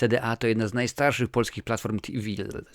CDA to jedna z najstarszych polskich platform TV,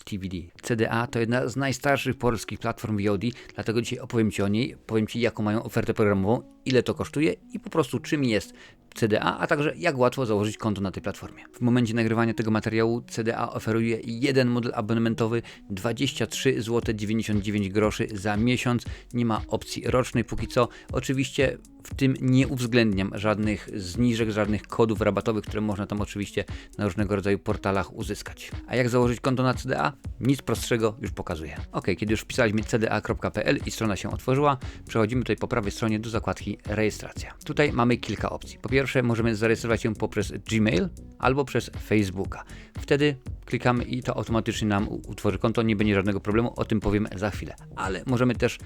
TVD. CDA to jedna z najstarszych polskich platform VOD, dlatego dzisiaj opowiem Ci o niej, powiem Ci jaką mają ofertę programową, ile to kosztuje i po prostu czym jest CDA, a także jak łatwo założyć konto na tej platformie. W momencie nagrywania tego materiału CDA oferuje jeden model abonamentowy 23 zł 99 groszy za miesiąc. Nie ma opcji rocznej póki co. Oczywiście w tym nie uwzględniam żadnych zniżek, żadnych kodów rabatowych, które można tam oczywiście na różnego rodzaju portalach uzyskać. A jak założyć konto na CDA? Nic prostszego już pokazuję. Ok, kiedy już wpisaliśmy cda.pl i strona się otworzyła, przechodzimy tutaj po prawej stronie do zakładki rejestracja. Tutaj mamy kilka opcji. Po pierwsze, możemy zarejestrować się poprzez Gmail albo przez Facebooka. Wtedy klikamy i to automatycznie nam utworzy konto, nie będzie żadnego problemu, o tym powiem za chwilę. Ale możemy też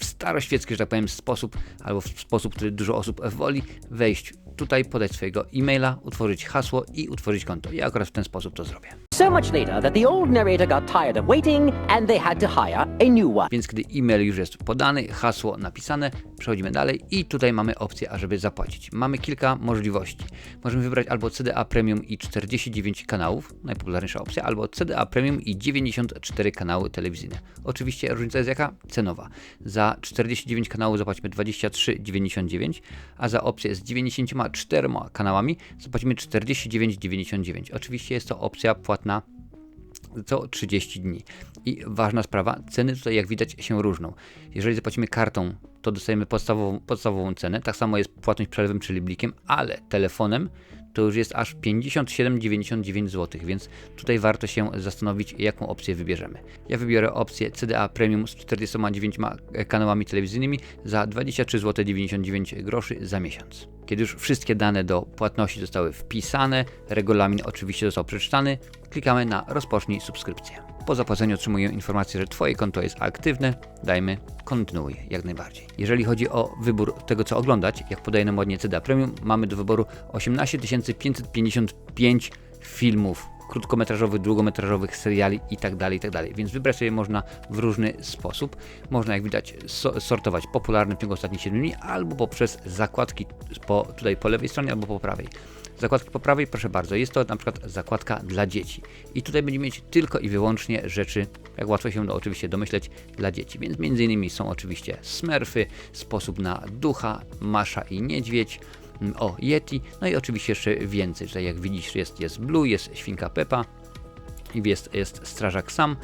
w staroświecki, że tak powiem, sposób, albo w sposób, który dużo osób woli, wejść tutaj, podać swojego e-maila, utworzyć hasło i utworzyć konto. Ja akurat w ten sposób to zrobię. So much later that the old narrator got tired of waiting and they had to hire a new one. Więc gdy e-mail już jest podany, hasło napisane, przechodzimy dalej i tutaj mamy opcję, ażeby zapłacić. Mamy kilka możliwości. Możemy wybrać albo CDA Premium i 49 kanałów, najpopularniejsza opcja, albo CDA Premium i 94 kanały telewizyjne. Oczywiście różnica jest jaka? Cenowa. Za 49 kanałów zapłacimy 23,99, a za opcję z 94 kanałami zapłacimy 49,99. Oczywiście jest to opcja płatna co 30 dni. I ważna sprawa, ceny tutaj jak widać się różnią. Jeżeli zapłacimy kartą, to dostajemy podstawową, podstawową cenę, tak samo jest płatność przelewem czyli blikiem, ale telefonem to już jest aż 57,99 zł, więc tutaj warto się zastanowić, jaką opcję wybierzemy. Ja wybiorę opcję CDA Premium z 49 kanałami telewizyjnymi za 23 zł 99 groszy za miesiąc. Kiedy już wszystkie dane do płatności zostały wpisane, regulamin oczywiście został przeczytany, klikamy na rozpocznij subskrypcję. Po zapłaceniu otrzymuję informację, że Twoje konto jest aktywne, dajmy kontynuuj jak najbardziej. Jeżeli chodzi o wybór tego, co oglądać, jak podaje nam ładnie CDA Premium, mamy do wyboru 18 555 filmów krótkometrażowych, długometrażowych, seriali itd., tak itd. Tak Więc wybrać sobie można w różny sposób. Można, jak widać, so sortować popularne w ciągu ostatnich 7 dni, albo poprzez zakładki po, tutaj po lewej stronie, albo po prawej. Zakładki po prawej, proszę bardzo, jest to na przykład zakładka dla dzieci. I tutaj będziemy mieć tylko i wyłącznie rzeczy, jak łatwo się no, oczywiście domyśleć, dla dzieci. Więc między innymi są oczywiście smurfy, sposób na ducha, Masza i Niedźwiedź, mm, o Yeti, no i oczywiście jeszcze więcej. Tutaj jak widzisz jest, jest Blue, jest Świnka Peppa i jest, jest Strażak Sam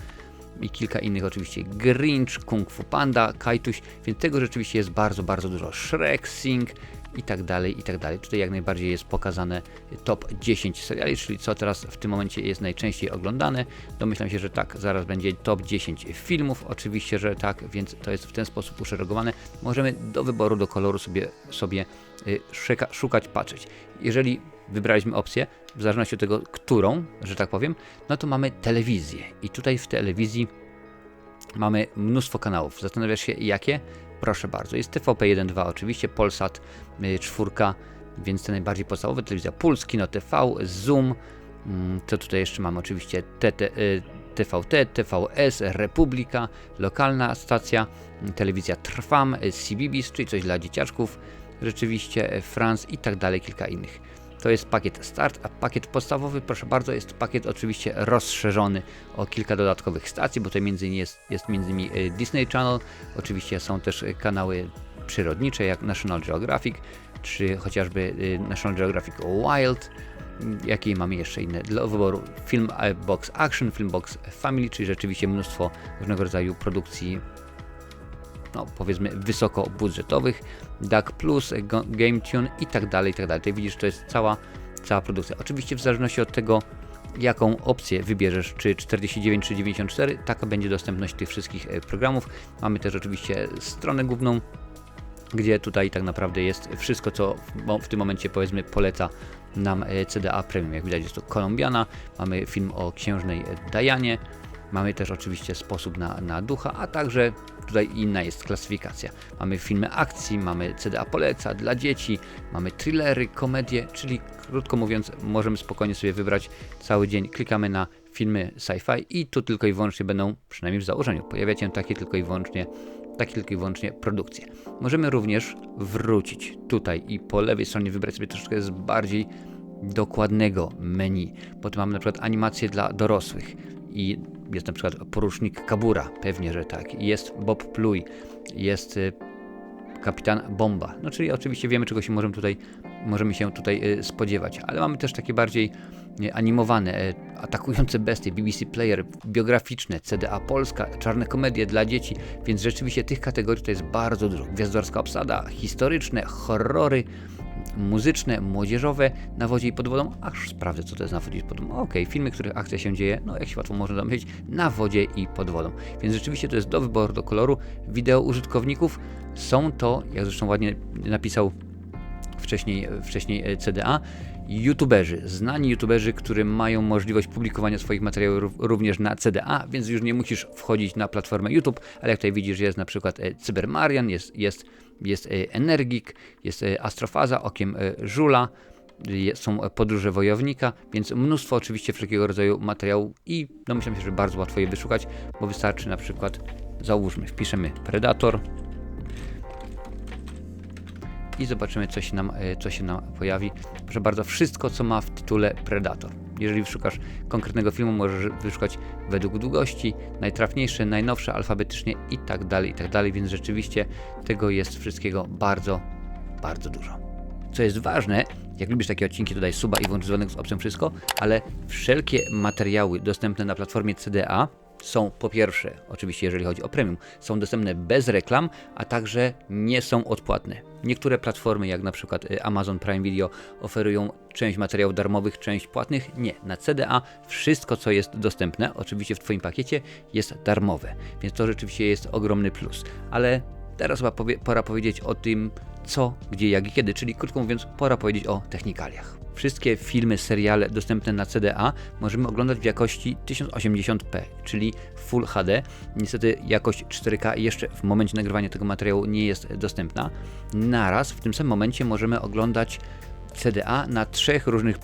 i kilka innych oczywiście Grinch, Kung Fu Panda, Kajtuś, więc tego rzeczywiście jest bardzo, bardzo dużo. Shrek, Sing, i tak dalej, i tak dalej. Tutaj jak najbardziej jest pokazane top 10 seriali, czyli co teraz w tym momencie jest najczęściej oglądane. Domyślam się, że tak, zaraz będzie top 10 filmów, oczywiście, że tak, więc to jest w ten sposób uszeregowane. Możemy do wyboru, do koloru sobie, sobie y, szuka, szukać, patrzeć. Jeżeli wybraliśmy opcję, w zależności od tego, którą, że tak powiem, no to mamy telewizję i tutaj w telewizji mamy mnóstwo kanałów. Zastanawiasz się, jakie? Proszę bardzo, jest TVP1.2 oczywiście, Polsat 4, y, więc te najbardziej podstawowe, telewizja Puls, Kino TV, Zoom, mm, co tutaj jeszcze mamy oczywiście TT, TVT, TVS, Republika, lokalna stacja, mm, telewizja Trwam, CBBS, czyli coś dla dzieciaczków, rzeczywiście France i tak dalej, kilka innych. To jest pakiet Start, a pakiet podstawowy, proszę bardzo, jest pakiet oczywiście rozszerzony o kilka dodatkowych stacji, bo tutaj między innymi jest, jest między innymi e, Disney Channel, oczywiście są też e, kanały przyrodnicze jak National Geographic, czy chociażby e, National Geographic Wild, jakie mamy jeszcze inne do wyboru. Film Box Action, Film Box Family, czyli rzeczywiście mnóstwo różnego rodzaju produkcji no, powiedzmy wysokobudżetowych, DAC GameTune i tak dalej, i tak dalej. Tutaj widzisz, to jest cała, cała produkcja. Oczywiście w zależności od tego, jaką opcję wybierzesz, czy 49 czy 94, taka będzie dostępność tych wszystkich e, programów. Mamy też oczywiście stronę główną, gdzie tutaj tak naprawdę jest wszystko, co w tym momencie powiedzmy poleca nam e, CDA Premium. Jak widać jest to Kolumbiana, mamy film o księżnej Dianie, mamy też oczywiście sposób na, na ducha, a także tutaj inna jest klasyfikacja. Mamy filmy akcji, mamy CDA poleca dla dzieci, mamy thrillery, komedie, czyli krótko mówiąc, możemy spokojnie sobie wybrać cały dzień. Klikamy na filmy sci-fi i tu tylko i wyłącznie będą, przynajmniej w założeniu, pojawiać się takie tylko i wyłącznie takie tylko i wyłącznie produkcje. Możemy również wrócić tutaj i po lewej stronie wybrać sobie troszeczkę z bardziej dokładnego menu. Potem mamy na przykład animacje dla dorosłych i jest na przykład porucznik Kabura, pewnie, że tak. Jest Bob Pluj, jest y, kapitan Bomba. No czyli oczywiście wiemy, czego się możemy tutaj, możemy się tutaj y, spodziewać, ale mamy też takie bardziej y, animowane, atakujące bestie, BBC Player, biograficzne, CDA Polska, czarne komedie dla dzieci, więc rzeczywiście tych kategorii to jest bardzo dużo. Gwiazdorska obsada, historyczne, horrory, muzyczne, młodzieżowe, na wodzie i pod wodą, aż sprawdzę, co to jest na wodzie i pod wodą. Okej, filmy, w których akcja się dzieje, no jak się łatwo można domyślić, na wodzie i pod wodą. Więc rzeczywiście to jest do wyboru, do koloru. Wideo użytkowników są to, jak zresztą ładnie napisał wcześniej, wcześniej e, CDA, youtuberzy, znani youtuberzy, którzy mają możliwość publikowania swoich materiałów rów- również na CDA, więc już nie musisz wchodzić na platformę YouTube, ale jak tutaj widzisz, jest na przykład e, Cybermarian, jest, jest, jest e, Energik, jest e, Astrofaza, Okiem e, Żula, są podróże wojownika, więc mnóstwo oczywiście wszelkiego rodzaju materiałów i domyślam się, że bardzo łatwo je wyszukać, bo wystarczy na przykład, załóżmy, wpiszemy Predator, i zobaczymy, co się nam, e, co się nam pojawi. Proszę bardzo, wszystko, co ma w tytule Predator. Jeżeli szukasz konkretnego filmu, możesz wyszukać według długości, najtrafniejsze, najnowsze, alfabetycznie i tak dalej, i tak dalej, więc rzeczywiście tego jest wszystkiego bardzo, bardzo dużo. Co jest ważne, jak lubisz takie odcinki, to daj suba i włącz dzwonek z opcją wszystko, ale wszelkie materiały dostępne na platformie CDA są po pierwsze, oczywiście jeżeli chodzi o premium, są dostępne bez reklam, a także nie są odpłatne. Niektóre platformy, jak na przykład y, Amazon Prime Video, oferują część materiałów darmowych, część płatnych. Nie, na CDA wszystko, co jest dostępne, oczywiście w Twoim pakiecie, jest darmowe, więc to rzeczywiście jest ogromny plus. Ale teraz chyba powie, pora powiedzieć o tym, co, gdzie, jak i kiedy, czyli krótko mówiąc, pora powiedzieć o technikaliach. Wszystkie filmy, seriale dostępne na CDA możemy oglądać w jakości 1080p, czyli Full HD. Niestety jakość 4K jeszcze w momencie nagrywania tego materiału nie jest dostępna. Naraz w tym samym momencie możemy oglądać CDA na trzech różnych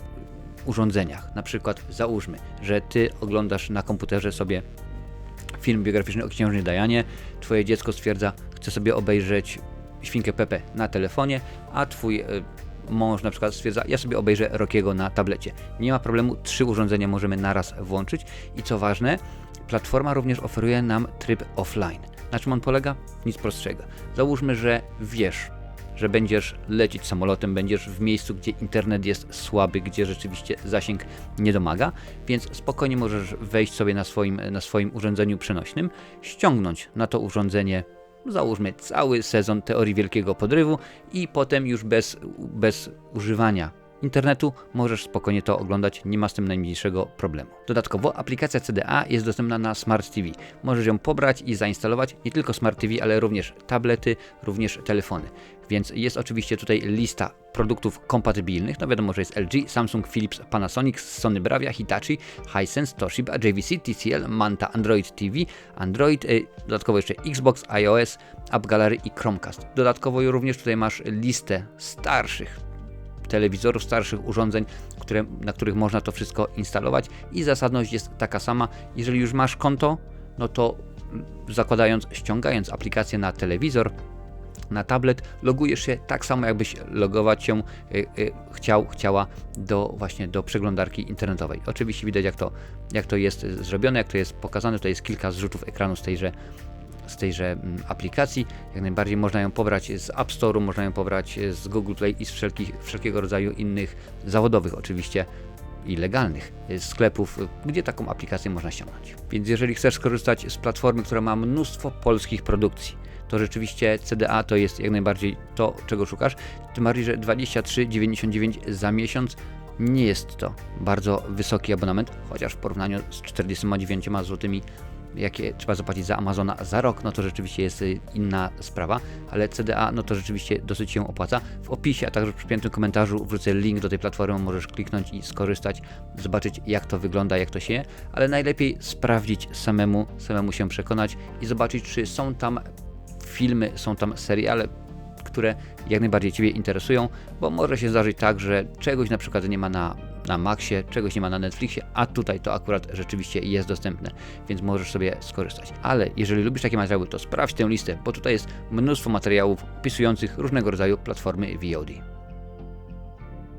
urządzeniach. Na przykład załóżmy, że ty oglądasz na komputerze sobie film biograficzny o księżnie Dianie, twoje dziecko stwierdza, chce sobie obejrzeć Świnkę Pepe na telefonie, a twój e, mąż na przykład stwierdza, ja sobie obejrzę Rokiego na tablecie. Nie ma problemu, trzy urządzenia możemy naraz włączyć i co ważne, platforma również oferuje nam tryb offline. Na czym on polega? Nic prostszego. Załóżmy, że wiesz, że będziesz lecieć samolotem, będziesz w miejscu, gdzie internet jest słaby, gdzie rzeczywiście zasięg nie domaga, więc spokojnie możesz wejść sobie na swoim, na swoim urządzeniu przenośnym, ściągnąć na to urządzenie, załóżmy cały sezon teorii wielkiego podrywu i potem już bez, bez używania internetu możesz spokojnie to oglądać, nie ma z tym najmniejszego problemu. Dodatkowo aplikacja CDA jest dostępna na Smart TV. Możesz ją pobrać i zainstalować nie tylko Smart TV, ale również tablety, również telefony. Więc jest oczywiście tutaj lista produktów kompatybilnych. No wiadomo, że jest LG, Samsung, Philips, Panasonic, Sony Bravia, Hitachi, Hisense, Toshiba, JVC, TCL, Manta, Android TV, Android, y, dodatkowo jeszcze Xbox, iOS, App Gallery i Chromecast. Dodatkowo również tutaj masz listę starszych telewizorów, starszych urządzeń, które, na których można to wszystko instalować i zasadność jest taka sama. Jeżeli już masz konto, no to mm, zakładając, ściągając aplikację na telewizor, na tablet, logujesz się tak samo, jakbyś logować się y, y, chciał, chciała do właśnie do przeglądarki internetowej. Oczywiście widać, jak to, jak to jest zrobione, jak to jest pokazane. Tutaj jest kilka zrzutów ekranu z tejże z tejże mm, aplikacji. Jak najbardziej można ją pobrać z App Store'u, można ją pobrać z Google Play i z wszelkich, wszelkiego rodzaju innych zawodowych oczywiście i legalnych y, sklepów, y, gdzie taką aplikację można ściągnąć. Więc jeżeli chcesz skorzystać z platformy, która ma mnóstwo polskich produkcji, to rzeczywiście CDA to jest jak najbardziej to, czego szukasz. Tym bardziej, że 23,99 za miesiąc nie jest to bardzo wysoki abonament, chociaż w porównaniu z 49 zł jakie trzeba zapłacić za Amazona za rok, no to rzeczywiście jest y, inna sprawa, ale CDA, no to rzeczywiście dosyć się opłaca. W opisie, a także w przypiętym komentarzu wrzucę link do tej platformy, możesz kliknąć i skorzystać, zobaczyć jak to wygląda, jak to się ale najlepiej sprawdzić samemu, samemu się przekonać i zobaczyć, czy są tam filmy, są tam seriale, które jak najbardziej Ciebie interesują, bo może się zdarzyć tak, że czegoś na przykład nie ma na, na Maxie, czegoś nie ma na Netflixie, a tutaj to akurat rzeczywiście jest dostępne, więc możesz sobie skorzystać. Ale jeżeli lubisz takie materiały, to sprawdź tę listę, bo tutaj jest mnóstwo materiałów opisujących różnego rodzaju platformy VOD.